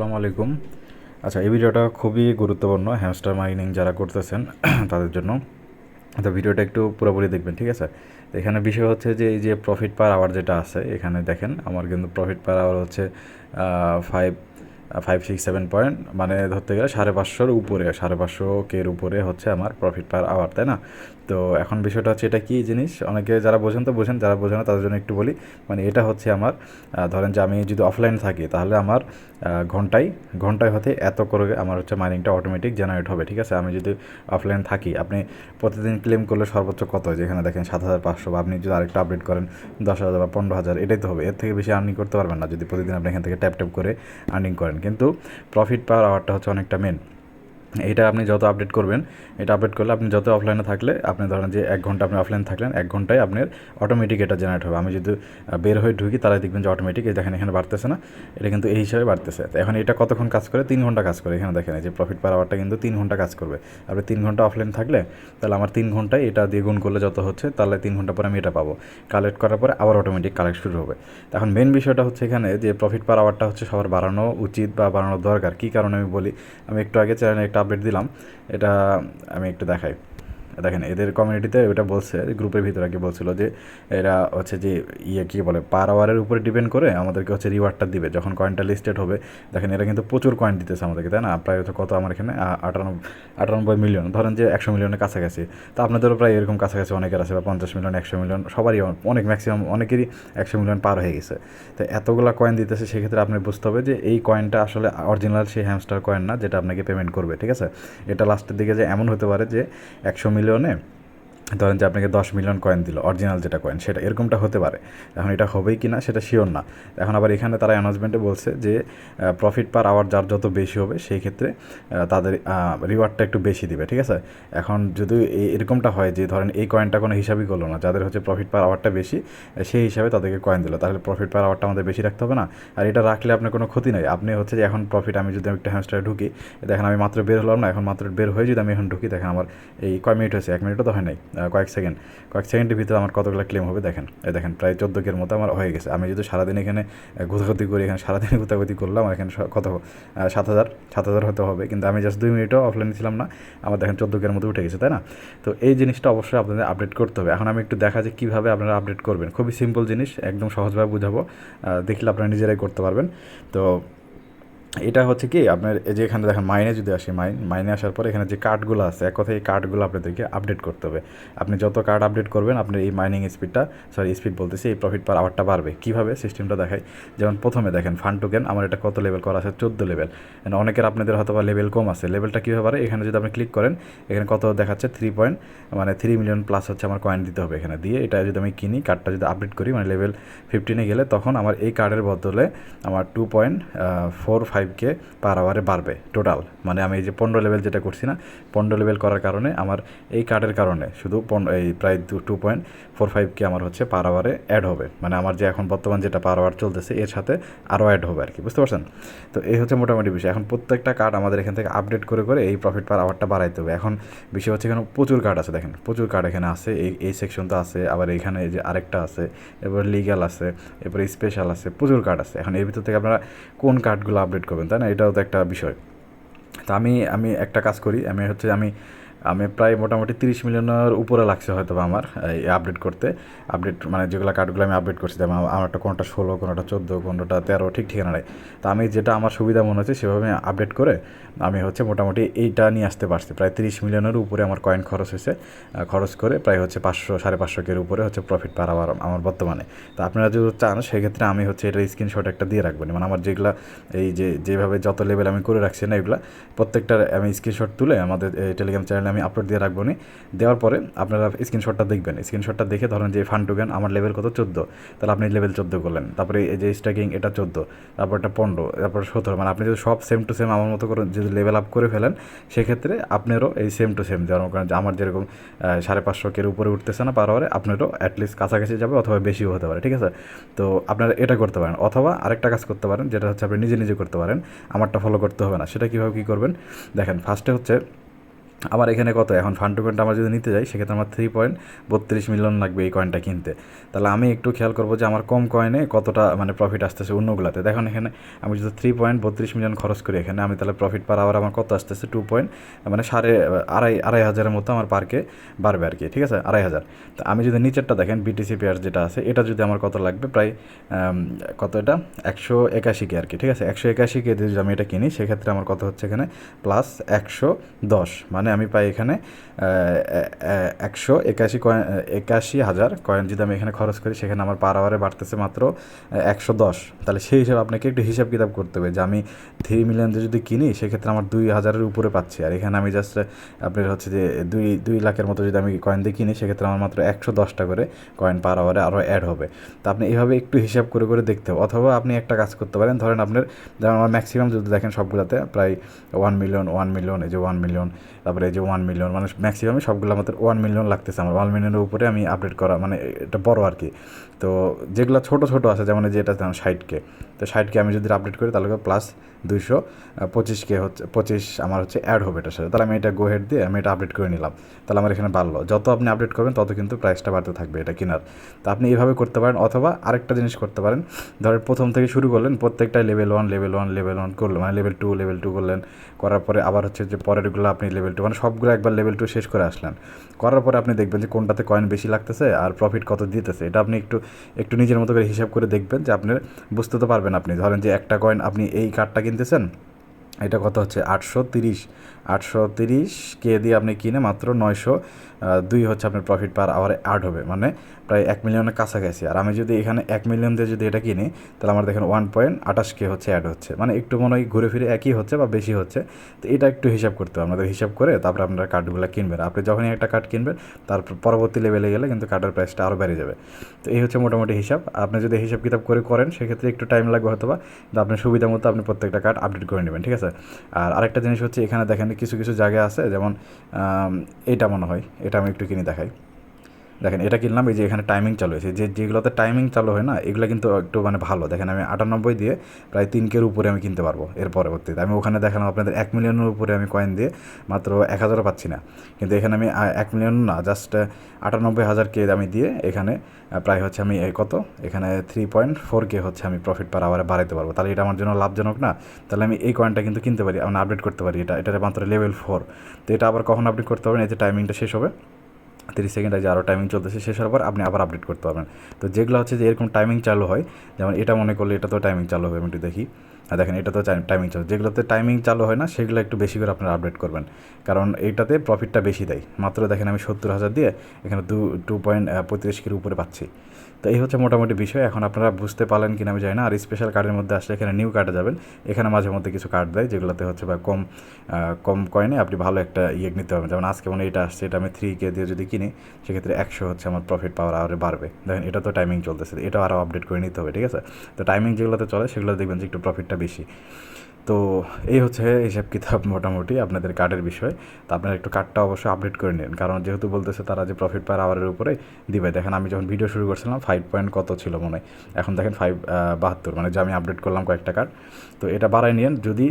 আসসালামু আলাইকুম। আচ্ছা এই ভিডিওটা খুবই গুরুত্বপূর্ণ হ্যামস্টার মাইনিং যারা করতেছেন, তাদের জন্য। তো ভিডিওটা একটু পুরোপুরি দেখবেন, ঠিক আছে? তো এখানে বিষয় হচ্ছে যে, এই যে প্রফিট পার আওয়ার যেটা আছে, এখানে দেখেন, আমার কিন্তু প্রফিট পার আওয়ার হচ্ছে five five six seven point মানে ধরতে গেলে সাড়ে পাঁচশোর উপরে, সাড়ে পাঁচশো কের উপরে হচ্ছে আমার প্রফিট পার আওয়ার তাই না? তো এখন বিষয়টা হচ্ছে এটা কী জিনিস? অনেকে যারা বোঝেন তো বোঝেন, যারা বোঝেন না তাদের জন্য একটু বলি। মানে এটা হচ্ছে আমার ধরেন যে আমি যদি অফলাইন থাকি, তাহলে আমার ঘন্টায় ঘন্টায় হতে এত করে আমার হচ্ছে মাইনিংটা অটোমেটিক জেনারেট হবে, ঠিক আছে? আমি যদি অফলাইন থাকি, আপনি প্রতিদিন ক্লেম করলে সর্বোচ্চ কত? যেখানে দেখেন সাত হাজার পাঁচশো, বা আপনি যদি আরেকটা আপডেট করেন, দশ হাজার বা পনেরো হাজার, এটাই তো হবে। এর থেকে বেশি আর্নিং করতে পারবেন না। যদি প্রতিদিন আপনি এখান থেকে ট্যাপ ট্যাপ করে আর্নিং করেন। কিন্তু প্রফিট পাওয়ার আওয়ারটা হচ্ছে অনেকটা মেন এটা আপনি যত আপডেট করবেন, এটা আপডেট করলে আপনি যত অফলাইনে থাকলে, আপনি ধরেন যে এক ঘণ্টা আপনি অফলাইন থাকলেন, এক ঘন্টায় আপনার অটোমেটিক এটা জেনারেট হবে। আমি যদি বের হয়ে ঢুকি তাহলে দেখবেন যে অটোমেটিক এই দেখেন এখানে বাড়তেছে না, এটা কিন্তু এই হিসাবে বাড়তেছে। এখন এটা কতক্ষণ কাজ করে? তিন ঘণ্টা কাজ করে। এখানে দেখেন যে প্রফিট পার আওয়ারটা কিন্তু তিন ঘণ্টা কাজ করবে। আপনি তিন ঘণ্টা অফলাইন থাকলে, তাহলে আমার তিন ঘন্টায় এটা দিয়ে গুণ করলে যত হচ্ছে, তাহলে তিন ঘণ্টা পরে আমি এটা পাবো। কালেক্ট করার পরে আবার অটোমেটিক কালেক্ট শুরু হবে। এখন মেন বিষয়টা হচ্ছে এখানে যে প্রফিট পার আওয়ারটা হচ্ছে সবার বাড়ানো উচিত বা বাড়ানো দরকার। কী কারণে আমি বলি? আমি একটু আগে চ্যানেলে একটা আপডেট দিলাম এটা আমি একটু দেখাই। দেখেন, এদের কমিউনিটিতে ওটা বলছে গ্রুপের ভিতরে কি বলছিল যে, এরা হচ্ছে যে ইয়ে কী বলে পার আওয়ারের উপরে ডিপেন্ড করে আমাদেরকে হচ্ছে রিওয়ার্ডটা দিবে। যখন কয়েনটা লিস্টেড হবে, দেখেন এরা কিন্তু প্রচুর কয়েন দিতেছে আমাদেরকে, তাই না? প্রায় হচ্ছে কত আমার এখানে? আটানব্বই আটানব্বই মিলিয়ন ধরেন যে একশো মিলিয়নের কাছাকাছি। তো আপনাদেরও প্রায় এরকম কাছাকাছি অনেকের আছে, বা পঞ্চাশ মিলিয়ন একশো মিলিয়ন সবারই অনেক ম্যাক্সিমাম অনেকেরই একশো মিলিয়ন পার হয়ে গেছে। তো এতগুলা কয়েন দিতেছে, সেক্ষেত্রে আপনি বুঝতে হবে যে এই কয়েনটা আসলে অরিজিনাল সেই হ্যামস্টার কয়েন না, যেটা আপনাকে পেমেন্ট করবে, ঠিক আছে? এটা লাস্টের দিকে যে এমন হতে পারে যে একশো মিলিয়নে રહ્યો ને ধরেন যে আপনাকে দশ মিলিয়ন কয়েন দিল অরিজিনাল যেটা কয়েন সেটা এরকমটা হতে পারে। এখন এটা হবেই কি না সেটা শিওর না। এখন আবার এখানে তারা অ্যানাউন্সমেন্টে বলছে যে প্রফিট পার আওয়ার যার যত বেশি হবে, সেই ক্ষেত্রে তাদের রিওয়ার্ডটা একটু বেশি দিবে, ঠিক আছে? এখন যদি এরকমটা হয় যে, ধরেন এই কয়েনটা কোনো হিসাবই করল না, যাদের হচ্ছে প্রফিট পার আওয়ারটা বেশি, সেই হিসাবে তাদেরকে কয়েন দিল। তাহলে প্রফিট পার আওয়ারটা আমাদের বেশি রাখতে হবে না? আর এটা রাখলে আপনার কোনো ক্ষতি নেই। আপনি হচ্ছে যে, এখন প্রফিট আমি যদি একটা হ্যামস্টারে ঢুকি, দেখেন আমি মাত্র বের হলাম না, এখন মাত্র বের হয়ে যদি আমি এখন ঢুকি, দেখেন আমার এই কয় মিনিট হয়েছে? এক মিনিটও তো হয় নাই। কয়েক সেকেন্ড, কয়েক সেকেন্ডের ভিতরে আমার কতগুলো ক্লেম হবে দেখেন। এই দেখেন, প্রায় চোদ্দ কের মতো আমার হয়ে গেছে। আমি যদি সারাদিন এখানে ঘুতাঘুতি করি, এখানে সারাদিন ঘুতাঘুতি করলাম এখানে কত সাত হাজার সাত হাজার হতে হবে। কিন্তু আমি জাস্ট দুই মিনিটও অফলাইনে ছিলাম না। আমার দেখেন চোদ্দ কের মতো উঠে গেছে, তাই না? তো এই জিনিসটা অবশ্যই আপনাদের আপডেট করতে হবে। এখন আমি একটু দেখা যে কীভাবে আপনারা আপডেট করবেন। খুবই সিম্পল জিনিস, একদম সহজভাবে বুঝাবো। দেখলে আপনারা নিজেরাই করতে পারবেন। তো এটা হচ্ছে কি, আপনার এই যে এখানে দেখেন, মাইনে যদি আসে, মাইন, মাইনে আসার পরে এখানে যে কার্ডগুলো আছে, এক কথায় এই কার্ডগুলো আপনাদেরকে আপডেট করতে হবে। আপনি যত কার্ড আপডেট করবেন, আপনার এই মাইনিং স্পিডটা সরি স্পিড বলতেছি, এই প্রফিট পার আওয়ারটা বাড়বে। কীভাবে? সিস্টেমটা দেখায় যেমন প্রথমে দেখেন ফান্ড টোকেন আমার এটা কত লেভেল করা আছে? চোদ্দ লেভেল অনেকের আপনাদের হয়তো বা লেভেল কম আছে। লেভেলটা কীভাবে বাড়ে? এখানে যদি আপনি ক্লিক করেন, এখানে কত দেখাচ্ছে? থ্রি পয়েন্ট মানে থ্রি মিলিয়ন প্লাস হচ্ছে আমার কয়েন দিতে হবে এখানে। দিয়ে এটা যদি আমি কিনি কার্ডটা যদি আপডেট করি মানে লেভেল ফিফটিনে গেলে, তখন আমার এই কার্ডের বদলে আমার two point four five K per আওয়ারে বাড়বে টোটাল মানে আমি এই যে পনেরো লেভেল যেটা করছি না, পনেরো লেভেল করার কারণে আমার এই কার্ডের কারণে শুধু এই প্রায় two point four five K আমার হচ্ছে পার আওয়ারে অ্যাড হবে। মানে আমার যে এখন বর্তমান যেটা পার আওয়ার চলতেছে, এর সাথে আরও অ্যাড হবে আর কি বুঝতে পারছেন? তো এই হচ্ছে মোটামুটি বিষয়। এখন প্রত্যেকটা কার্ড আমাদের এখান থেকে আপডেট করে করে এই প্রফিট পার আওয়ারটা বাড়াইতে হবে। এখন বিষয় হচ্ছে এখানে প্রচুর কার্ড আছে, দেখেন, প্রচুর কার্ড এখানে আছে। এই এই সেকশন তো আছে, আবার এখানে যে আরেকটা আছে, এরপর লিগ্যাল আছে, এরপরে স্পেশাল আছে, প্রচুর কার্ড আছে। এখন এর ভিতর থেকে আপনারা কোন কার্ডগুলো আপডেট করবেন, তাই না? এটাও তো একটা বিষয়। তা আমি আমি একটা কাজ করি, আমি হচ্ছে, আমি আমি প্রায় মোটামুটি তিরিশ মিলিয়নের উপরে লাগছে হয়তো আমার, এই আপডেট করতে। আপডেট মানে যেগুলো কার্ডগুলো আমি আপডেট করছি, যেমন আমার একটা কোনোটা ষোলো, কোনোটা চোদ্দ, কোনোটা তেরো, ঠিক ঠিকানা নেই। তা আমি যেটা আমার সুবিধা মনে হচ্ছে সেভাবে আপডেট করে আমি হচ্ছে মোটামুটি এইটা নিয়ে আসতে পারছি। প্রায় তিরিশ মিলিয়নের উপরে আমার কয়েন খরচ হয়েছে খরচ করে প্রায় হচ্ছে পাঁচশো, সাড়ে পাঁচশো কের উপরে হচ্ছে প্রফিট পার আমার বর্তমানে। তা আপনারা যদি চান সেক্ষেত্রে আমি হচ্ছে এটার স্ক্রিনশট একটা দিয়ে রাখবেন মানে আমার যেগুলা, এই যে, যেভাবে যত লেভেল আমি করে রাখছি না এগুলো, প্রত্যেকটার আমি স্ক্রিনশট তুলে আমাদের টেলিগ্রাম চ্যানেলে আমি আপলোড দিয়ে রাখব নি দেওয়ার পরে আপনারা স্ক্রিনশটটা দেখবেন। স্ক্রিনশটটা দেখে ধরেন যে ফান্ড টোকেন আমার লেভেল কত? চোদ্দ। তাহলে আপনি লেভেল চোদ্দ করলেন। তারপরে এই যে স্ট্যাকিং এটা চোদ্দ। তারপর এটা পনেরো। তারপর সতেরো। মানে আপনি যদি সব সেম টু সেম আমার মতো করে যদি লেভেল আপ করে ফেলেন, সেক্ষেত্রে আপনারও এই সেম টু সেম যেমন কারণ আমার যেরকম সাড়ে পাঁচশো কের উপরে উঠতেছে না পার আপনারও অ্যাটলিস্ট কাছাকাছি যাবে অথবা বেশিও হতে পারে, ঠিক আছে? তো আপনারা এটা করতে পারেন। অথবা আরেকটা কাজ করতে পারেন, যেটা হচ্ছে আপনি নিজে নিজে করতে পারেন। আমারটা ফলো করতে হবে না। সেটা কীভাবে কী করবেন? দেখেন ফার্স্টে হচ্ছে আমার এখানে কত? এখন ফান্ড টোকেনটা আমরা যদি নিতে যাই, সেক্ষেত্রে আমার থ্রি পয়েন্ট বত্রিশ মিলিয়ন লাগবে এই কয়েনটা কিনতে। তাহলে আমি একটু খেয়াল করব যে আমার কম কয়েনে কতটা মানে প্রফিট আসতেছে অন্যগুলোতে। দেখুন এখানে আমি যদি থ্রি পয়েন্ট বত্রিশ মিলিয়ন খরচ করি এখানে, আমি তাহলে প্রফিট পার আবার আমার কত আসতেছে? টু পয়েন্ট মানে সাড়ে, আড়াই আড়াই হাজারের মতো আমার পার্কে বাড়বে আর কি, ঠিক আছে? আড়াই হাজার। তো আমি যদি নিচেরটা দেখেন বিটিসি পেয়ার যেটা আছে, এটা যদি আমার কত লাগবে? প্রায় কত এটা? একশো একাশি কে আর কি, ঠিক আছে? একশো একাশি কে যদি আমি এটা কিনি, সেক্ষেত্রে আমার কত হচ্ছে এখানে? প্লাস একশো দশ মানে আমি পাই এখানে একশো একাশি কয়েন একাশি হাজার কয়েন যদি আমি এখানে খরচ করি, সেখানে আমার পার আওয়ারে বাড়তেছে মাত্র একশো দশ। তাহলে সেই হিসাবে আপনাকে একটু হিসাব কিতাব করতে হবে যে আমি থ্রি মিলিয়ন যদি কিনি, সেক্ষেত্রে আমার দুই হাজারের উপরে পাচ্ছি। আর এখানে আমি জাস্ট আপনার হচ্ছে যে দুই দুই লাখের মতো যদি আমি কয়েন দিয়ে কিনি, সেক্ষেত্রে আমার মাত্র একশো দশটা করে কয়েন পার আওয়ারে আরও অ্যাড হবে। তো আপনি এইভাবে একটু হিসাব করে করে দেখতে হবে। অথবা আপনি একটা কাজ করতে পারেন, ধরেন আপনার, যেমন আমার ম্যাক্সিমাম যদি দেখেন সবগুলোতে, প্রায় ওয়ান মিলিয়ন ওয়ান মিলিয়ন এই যে ওয়ান মিলিয়ন তারপরে যে ওয়ান মিলিয়ন মানে ম্যাক্সিমামই সবগুলো আমাদের ওয়ান মিলিয়ন লাগতেছে আমার। ওয়ান মিলিয়নের উপরে আমি আপডেট করা মানে এটা বড় আর কি। তো যেগুলো ছোটো ছোটো আছে, যেমন এই যে এটা যেমন ষাটকে তো ষাটকে আমি যদি আপডেট করি, তাহলে প্লাস দুইশো পঁচিশকে হচ্ছে, পঁচিশ আমার হচ্ছে অ্যাড হবে এটার সাথে। তাহলে আমি এটা গো হেড দিয়ে আমি এটা আপডেট করে নিলাম। তাহলে আমার এখানে বাড়লো। যত আপনি আপডেট করবেন, তত কিন্তু প্রাইসটা বাড়তে থাকবে এটা কেনার। তো আপনি এইভাবে করতে পারেন, অথবা আরেকটা জিনিস করতে পারেন। ধরেন প্রথম থেকে শুরু করলেন প্রত্যেকটা level one level one level one করলেন মানে লেভেল টু লেভেল টু করলেন। করার পরে আবার হচ্ছে যে পরেরগুলো আপনি লেভেল টু মানে সবগুলো একবার লেভেল টু শেষ করে আসলেন। করার পরে আপনি দেখবেন যে কোনটাতে কয়েন বেশি লাগতেছে আর প্রফিট কত দিতেছে। এটা আপনি একটু একটু নিজের মতো করে হিসাব করে দেখবেন যে আপনার বুঝতে তো পারবেন আপনি। ধরেন যে একটা কয়েন আপনি এই কার্ডটা কিনতেছেন, এটা কত হচ্ছে? আটশো তিরিশ। আটশো তিরিশ কে দিয়ে আপনি কিনে মাত্র নয়শো দুই হচ্ছে আপনার প্রফিট পার আওয়ারে অ্যাড হবে। মানে প্রায় এক মিলিয়নের কাছাকাছি। আর আমি যদি এখানে এক মিলিয়ন দিয়ে যদি এটা কিনি, তাহলে আমার দেখেন ওয়ান পয়েন্ট আঠাশ কে হচ্ছে অ্যাড হচ্ছে। মানে একটু মনে হয় ঘুরে ফিরে একই হচ্ছে বা বেশি হচ্ছে। তো এটা একটু হিসাব করতে হবে। আমাদের হিসাব করে তারপরে আপনারা কার্ডগুলো কিনবেন। আপনি যখনই একটা কার্ড কিনবেন, তারপর পরবর্তী লেভেলে গেলে কিন্তু কার্ডের প্রাইসটা আরও বেড়ে যাবে। তো এই হচ্ছে মোটামুটি হিসাব। আপনি যদি হিসাব কিতাব করে করেন, সেক্ষেত্রে একটু টাইম লাগবে হয়তো বা আপনার সুবিধা মতো আপনি প্রত্যেকটা কার্ড আপডেট করে নেবেন, ঠিক আছে? আর আরেকটা জিনিস হচ্ছে এখানে দেখেন কিছু কিছু জায়গা আছে যেমন এটা মনে হয় এটা আমি একটু কিনে দেখাই। দেখেন, এটা কিনলাম, এই যে এখানে টাইমিং চালু হয়েছে। যে যেগুলোতে টাইমিং চালু হয় না, এগুলো কিন্তু একটু মানে ভালো। দেখেন, আমি আটানব্বই দিয়ে প্রায় তিন কের উপরে আমি কিনতে পারব এর পরবর্তীতে। আমি ওখানে দেখালাম আপনাদের এক মিলিয়নের উপরে আমি কয়েন দিয়ে মাত্র এক হাজারও পাচ্ছি না। কিন্তু এখানে আমি এক মিলিয়ন না জাস্ট আটানব্বই হাজার কে আমি দিয়ে এখানে প্রায় হচ্ছে আমি কত? এখানে থ্রি পয়েন্ট ফোর কে হচ্ছে আমি প্রফিট পার আওয়ারে বাড়াইতে পারব। তাহলে এটা আমার জন্য লাভজনক না? তাহলে আমি এই কয়েনটা কিন্তু কিনতে পারি আমি আপডেট করতে পারি। এটা এটা মাত্র লেভেল ফোর তো এটা আবার কখন আপডেট করতে পারবেন এই যে টাইমিংটা শেষ হবে। তিরিশ সেকেন্ড আছে আরও টাইমিং চলতেছে, শেষ হওয়ার পর আপনি আবার আপডেট করতে পারবেন। তো যেগুলো হচ্ছে যে এরকম টাইমিং চালু হয়, যেমন এটা মনে করলে এটা তো টাইমিং চালু হবে, আমি একটু দেখি। দেখেন, এটা তো টাইমিং চালু যেগুলোতে টাইমিং চালু হয় না, সেগুলো একটু বেশি করে আপনারা আপডেট করবেন। কারণ এইটাতে প্রফিটটা বেশি দেয়। মাত্র দেখেন, আমি সত্তর হাজার দিয়ে এখানে দু টু পয়েন্ট পঁয়ত্রিশ কির উপরে পাচ্ছি। তো এই হচ্ছে মোটামুটি বিষয়। এখন আপনারা বুঝতে পারলেন কিনা আমি জানি না। আর স্পেশাল কার্ডের মধ্যে আসলে এখানে নিউ কার্ডে যাবেন। এখানে মাঝে মধ্যে কিছু কার্ড দেয়, যেগুলোতে হচ্ছে বা কম কম কয়েনে আপনি ভালো একটা ইয়ে নিতে পারবেন। যেমন আজকে মনে এটা আসছে, এটা আমি থ্রি কে দিয়ে যদি কিনি, সেক্ষেত্রে একশো হচ্ছে আমার প্রফিট পাওয়ার আরও বাড়বে। দেখেন, এটা তো টাইমিং চলতেছে। এটাও আরও আপডেট করে নিতে হবে, ঠিক আছে? তো টাইমিং যেগুলোতে চলে, সেগুলো দেখবেন যে একটু প্রফিটটা বেশি। তো এই হচ্ছে হিসাব কিতাব মোটামুটি আপনাদের কার্ডের বিষয়। তো আপনারা একটু কার্ডটা অবশ্যই আপডেট করে নিন। কারণ যেহেতু বলতেছে তারা যে প্রফিট পার আওয়ারের উপরে, দিবে। দেখেন আমি যখন ভিডিও শুরু করছিলাম ফাইভ পয়েন্ট কত ছিল মনে হয়? এখন দেখেন ফাইভ বাহাত্তর। মানে যে আমি আপডেট করলাম কয়েকটা কার্ড। তো এটা বাড়াই নিন যদি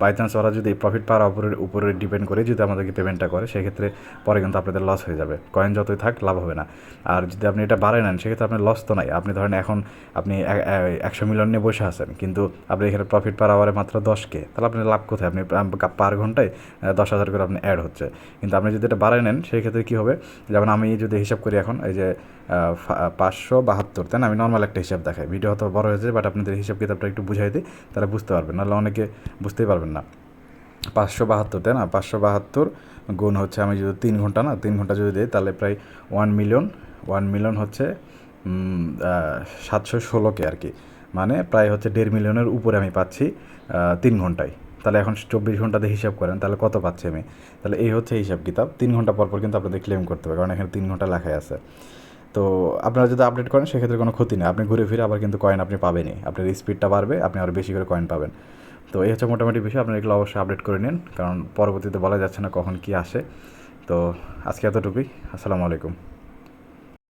বাই চান্স ওরা যদি প্রফিট পার উপরের উপরে ডিপেন্ড করে যদি আমাদেরকে পেমেন্টটা করে, সেক্ষেত্রে পরে কিন্তু আপনাদের লস হয়ে যাবে। কয়েন যতই থাক, লাভ হবে না। আর যদি আপনি এটা বাড়াই নেন, সেক্ষেত্রে আপনার লস তো নাই। আপনি ধরেন এখন আপনি একশো মিলিয়ন নিয়ে বসে আছেন। কিন্তু আপনি এখানে প্রফিট পার আওয়ারে মাত্র দশ কে তাহলে আপনি লাভ কোথায়? আপনি পার ঘন্টায় দশ হাজার করে আপনি অ্যাড হচ্ছে। কিন্তু আপনি যদি এটা বাড়াই নেন সেই ক্ষেত্রে কী হবে? যেমন আমি যদি হিসাব করি এখন, এই যে পাঁচশো বাহাত্তর, তাই না? আমি নর্মাল একটা হিসাব দেখাই। ভিডিও হয়তো বড় হয়েছে বাট আপনাদের হিসাব কিতাবটা একটু বুঝাই দিই, তাহলে বুঝতে পারবেন। নাহলে অনেকে বুঝতেই পারবেন না। পাঁচশো বাহাত্তর, তাই না? পাঁচশো বাহাত্তর গুণ হচ্ছে আমি যদি তিন ঘণ্টা, না? তিন ঘণ্টা যদি দিই, তাহলে প্রায় ওয়ান মিলিয়ন ওয়ান মিলিয়ন হচ্ছে সাতশো ষোলোকে আর কি। মানে প্রায় হচ্ছে দেড় মিলিয়নের উপরে আমি পাচ্ছি তিন ঘন্টায়। তাহলে এখন চব্বিশ ঘন্টাতে হিসাব করেন, তাহলে কত পাচ্ছি আমি? তাহলে এই হচ্ছে হিসাব কিতাব। তিন ঘণ্টা পর পর কিন্তু আপনাদের ক্লেম করতে হবে, কারণ এখানে তিন ঘণ্টা লেখাই আছে। তো আপনারা যদি আপডেট করেন, সেক্ষেত্রে কোনো ক্ষতি নেই। আপনি ঘুরে ফিরে আবার কিন্তু কয়েন আপনি পাবেনই। আপনার স্পিডটা বাড়বে, আপনি আরও বেশি করে কয়েন পাবেন। তো এই হচ্ছে মোটামুটি বিষয়, আপনারা এগুলো অবশ্যই আপডেট করে নিন, কারণ পরবর্তীতে বলা যাচ্ছে না কখন কি আসে। তো আজকে এতটুকুই, আসসালামু আলাইকুম।